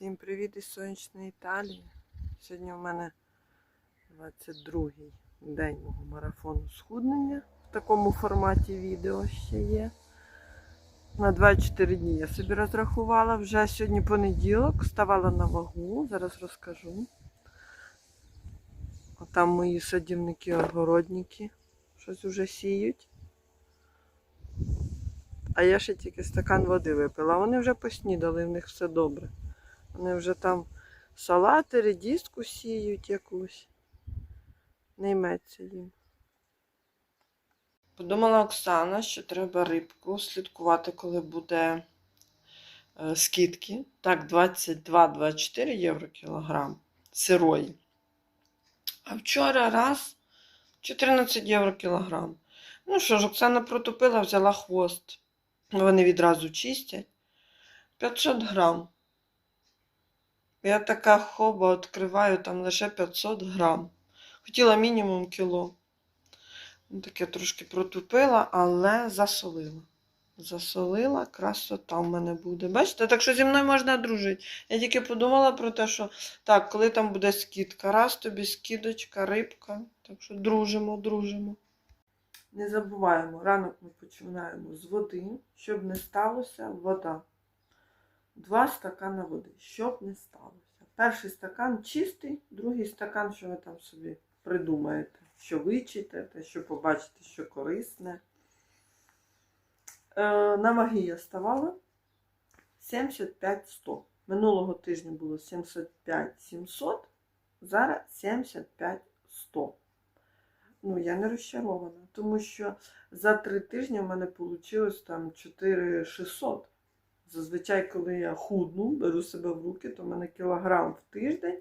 Всім привіт із сонячної Італії. Сьогодні у мене 22-й день мого марафону схуднення. В такому форматі відео ще є. На 24 дні я собі розрахувала. Вже сьогодні понеділок, ставала на вагу, зараз розкажу. Отам мої садівники-огородники щось уже сіють. А я ще тільки стакан води випила. Вони вже поснідали, в них все добре. Вони вже там салати, редиску сіють якусь. Не йметься їм. Подумала Оксана, що треба рибку слідкувати, коли буде е, скидки. Так, 22-24 євро кілограм сирої. А вчора раз 14 євро кілограм. Ну що ж, Оксана протопила, взяла хвост. Вони відразу чистять. 500 грам. Я така хоба відкриваю там лише 500 грам. Хотіла мінімум кіло. Ну, Таке трошки протупила, але засолила. Засолила, красота в мене буде. Бачите, так що зі мною можна дружити. Я тільки подумала про те, що так, коли там буде скидка, раз тобі скидочка, рибка. Так що дружимо, дружимо. Не забуваємо, ранок ми починаємо з води, щоб не сталося вода. Два стакани води, щоб не сталося. Перший стакан чистий, другий стакан, що ви там собі придумаєте, що вичитаєте, що побачите, що корисне. Е, на ваги я ставала 75-100. Минулого тижня було 75-700, зараз 75-100. Ну, я не розчарована, тому що за три тижні в мене вийшло там 4600. Зазвичай, коли я худну, беру себе в руки, то в мене кілограм в тиждень.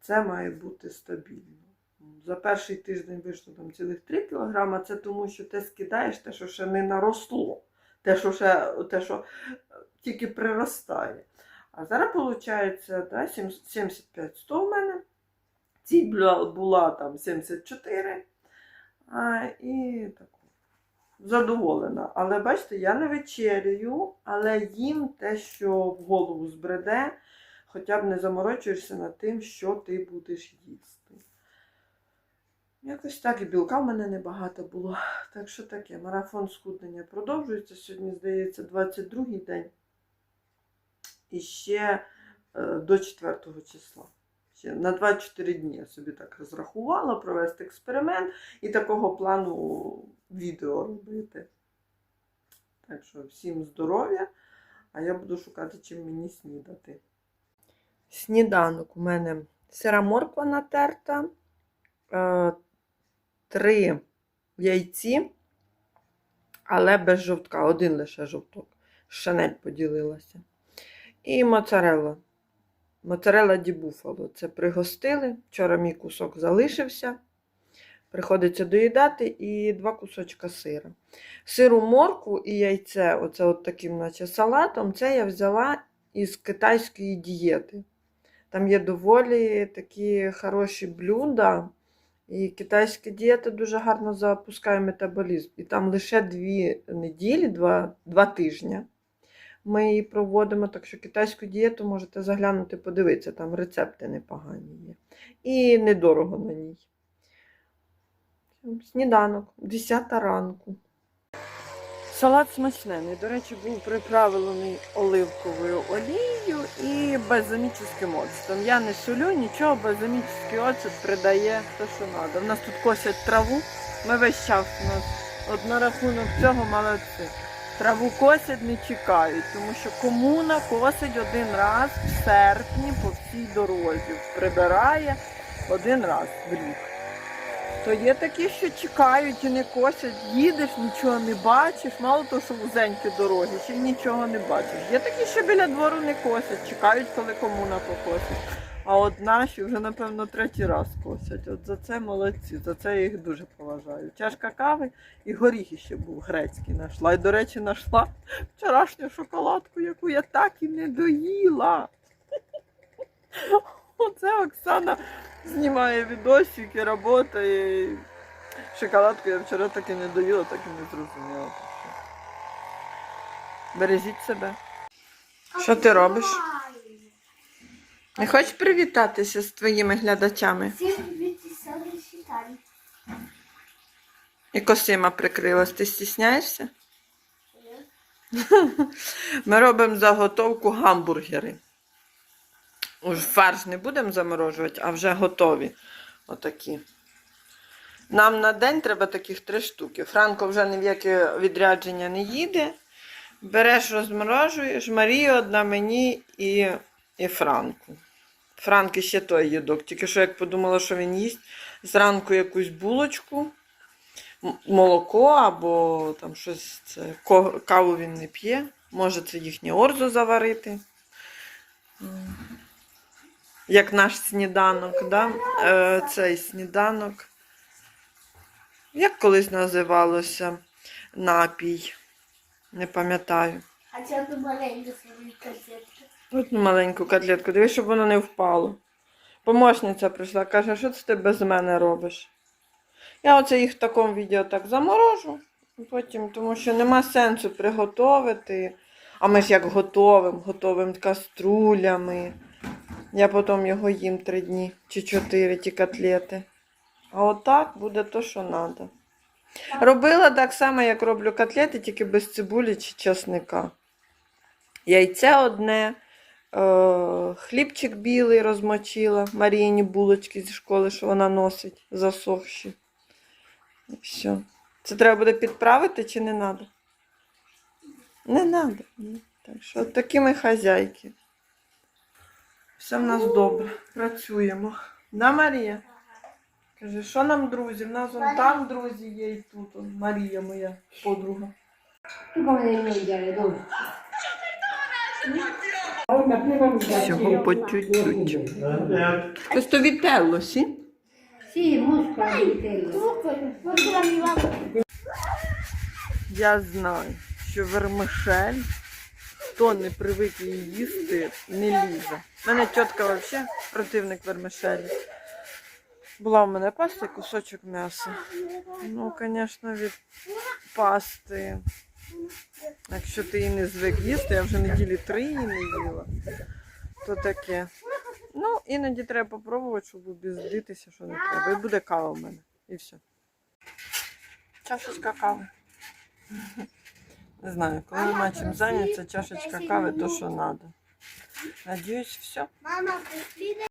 Це має бути стабільно. За перший тиждень вийшло там цілих 3 кілограма. Це тому, що ти скидаєш те, що ще не наросло, те, що ще те, що тільки приростає. А зараз виходить да, 75-100 в мене. Була, була там 74. А, і так задоволена. Але бачите, я не вечерюю, але їм те, що в голову збреде, хоча б не заморочуєшся над тим, що ти будеш їсти. Якось так і білка в мене небагато було. Так що таке, марафон схуднення продовжується. Сьогодні, здається, 22-й день. І ще е, до 4 числа. Ще на 24 дні я собі так розрахувала провести експеримент і такого плану відео робити. Так що всім здоров'я, а я буду шукати, чим мені снідати. Сніданок у мене сира морква натерта, е, три яйці, але без жовтка, один лише жовток. Шанель поділилася. І моцарелла. Моцарелла ді буфало. Це пригостили. Вчора мій кусок залишився. Приходиться доїдати і два кусочка сира. Сиру морку і яйце, оце от таким, наче салатом, це я взяла із китайської дієти. Там є доволі такі хороші блюда. І китайська дієта дуже гарно запускає метаболізм. І там лише дві неділі, два, два тижні ми її проводимо, так що китайську дієту можете заглянути, подивитися, там рецепти непогані є. І недорого на ній. Сніданок, 10 ранку. Салат смачнений. До речі, був приправлений оливковою олією і бальзамічним оцетом. Я не солю, нічого, бальзамічний оцет придає те, що треба. У нас тут косять траву. Ми весь час у нас от на рахунок цього молодці. Траву косять, не чекають, тому що комуна косить один раз в серпні по всій дорозі. Прибирає один раз в рік. То є такі, що чекають і не косять. Їдеш, нічого не бачиш, мало того, що вузенькі дороги, ще нічого не бачиш. Є такі, що біля двору не косять, чекають, коли комуна покосить. А от наші вже, напевно, третій раз косять. От за це молодці, за це я їх дуже поважаю. Чашка кави і горіхи ще був грецький знайшла. І, до речі, знайшла вчорашню шоколадку, яку я так і не доїла. Оце Оксана знімає відосик і працює. Шоколадку я вчора так і не доїла, так і не зрозуміла. Бережіть себе. Що ти робиш? Не хочеш привітатися з твоїми глядачами? І косима прикрилась. Ти стісняєшся? Ми робимо заготовку гамбургери. Уж фарш не будемо заморожувати, а вже готові. Отакі. Нам на день треба таких три штуки. Франко вже ні в яке відрядження не їде. Береш, розморожуєш, Марії одна мені і, і Франку. Франки ще той їдок. Тільки що як подумала, що він їсть, зранку якусь булочку, молоко або там щось це, каву він не п'є. Може це їхнє орзо заварити. Як наш сніданок, да? е, цей сніданок. Як колись називалося напій? Не пам'ятаю. А це маленька свої концерти. Одну маленьку котлетку, дивись, щоб воно не впало. Помощниця прийшла, каже, що це ти без мене робиш? Я оце їх в такому відео так заморожу, потім, тому що нема сенсу приготувати. А ми ж як готовим, готовим каструлями. Я потім його їм три дні чи чотири ті котлети. А отак буде то, що треба. Робила так само, як роблю котлети, тільки без цибулі чи чесника. Яйце одне, е, хлібчик білий розмочила, Маріїні булочки зі школи, що вона носить, засохші. І все. Це треба буде підправити чи не треба? Не треба. Так що от такі ми хазяйки. Все в нас добре. Працюємо. Да, Марія? Каже, що нам друзі? В нас вон там друзі є і тут. он Марія моя подруга. Всього по чуть-чуть. Questo vitello, sì? Sì, muscolo di vitello. Можна вам і вам? Я знаю, що вермишель, хто не привик її їсти, не лізе. У мене тітка взагалі противник вермишелі. Була в мене паста і кусочок м'яса. Ну, звісно, від пасти. Якщо ти її не звик їсти, я вже неділі три її не їла, то таке. Ну, іноді треба попробувати, щоб обіздитися, що не треба. І буде кава в мене. І все. Чашечка кави. Не знаю, коли нема чим зайнятися, чашечка кави, то що треба. Надіюсь, все. Мама,